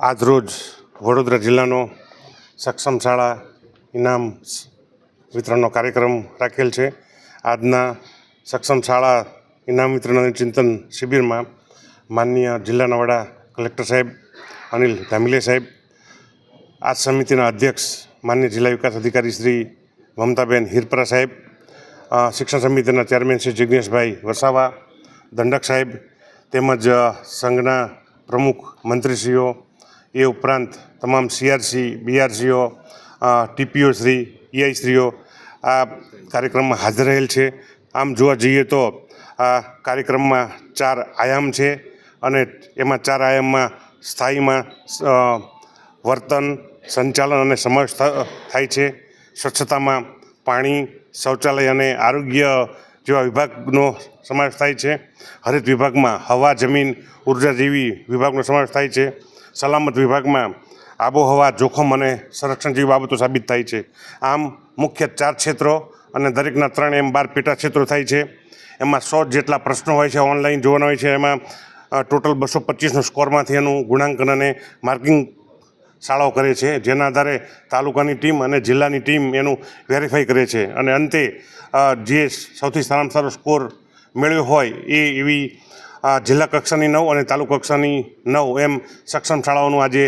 આજરોજ વડોદરા જિલ્લાનો સક્ષમ શાળા ઇનામ વિતરણનો કાર્યક્રમ રાખેલ છે. આજના સક્ષમ શાળા ઇનામ વિતરણ ચિંતન શિબિરમાં માનનીય જિલ્લાના વડા કલેક્ટર સાહેબ, અનિલ ધામિલે સાહેબ આ સમિતિના અધ્યક્ષ માન્ય જિલ્લા વિકાસ અધિકારી શ્રી મમતાબેન હિરપરા સાહેબ શિક્ષણ સમિતિના ચેરમેન શ્રી જિજ્ઞેશભાઈ વસાવા, દંડક સાહેબ તેમજ સંઘના પ્રમુખ મંત્રીશ્રીઓ એ ઉપરાંત તમામ સીઆરસી બીઆરસીઓ ટીપીઓ શ્રી ઈઆઈ શ્રીઓ આ કાર્યક્રમમાં હાજર રહેલ છે. આમ જોવા જઈએ તો આ કાર્યક્રમમાં ચાર આયામ છે અને એમાં ચાર આયામમાં સ્થાયીમાં વર્તન, સંચાલન અને સમાવેશ થાય છે. સ્વચ્છતામાં પાણી, શૌચાલય અને આરોગ્ય જેવા વિભાગનો સમાવેશ થાય છે. હરિત વિભાગમાં હવા, જમીન, ઊર્જા જેવી વિભાગનો સમાવેશ થાય છે. સલામત વિભાગમાં આબોહવા જોખમ અને સંરક્ષણ જેવી બાબતો સાબિત થાય છે. આમ મુખ્ય ચાર ક્ષેત્રો અને દરેકના ત્રણ એમ બાર પેટા ક્ષેત્રો થાય છે. એમાં સો જેટલા પ્રશ્નો હોય છે, ઓનલાઈન જોવાના હોય છે. એમાં ટોટલ બસો પચીસનો સ્કોરમાંથી એનું ગુણાંકન અને માર્કિંગ શાળાઓ કરે છે. જેના આધારે તાલુકાની ટીમ અને જિલ્લાની ટીમ એનું વેરીફાઈ કરે છે. અને અંતે જે સૌથી સારામાં સારો સ્કોર મેળવ્યો હોય એ એવી જિલ્લા કક્ષાની નવ અને તાલુકા કક્ષાની નવ એમ સક્ષમ શાળાઓનું આજે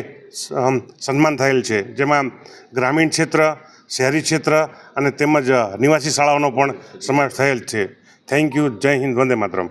સન્માન થયેલ છે. જેમાં ગ્રામીણ ક્ષેત્ર, શહેરી ક્ષેત્ર અને તેમજ નિવાસી શાળાઓનો પણ સમાવેશ થયેલ છે. થેન્ક યુ જય હિન્દ. વંદે માતરમ.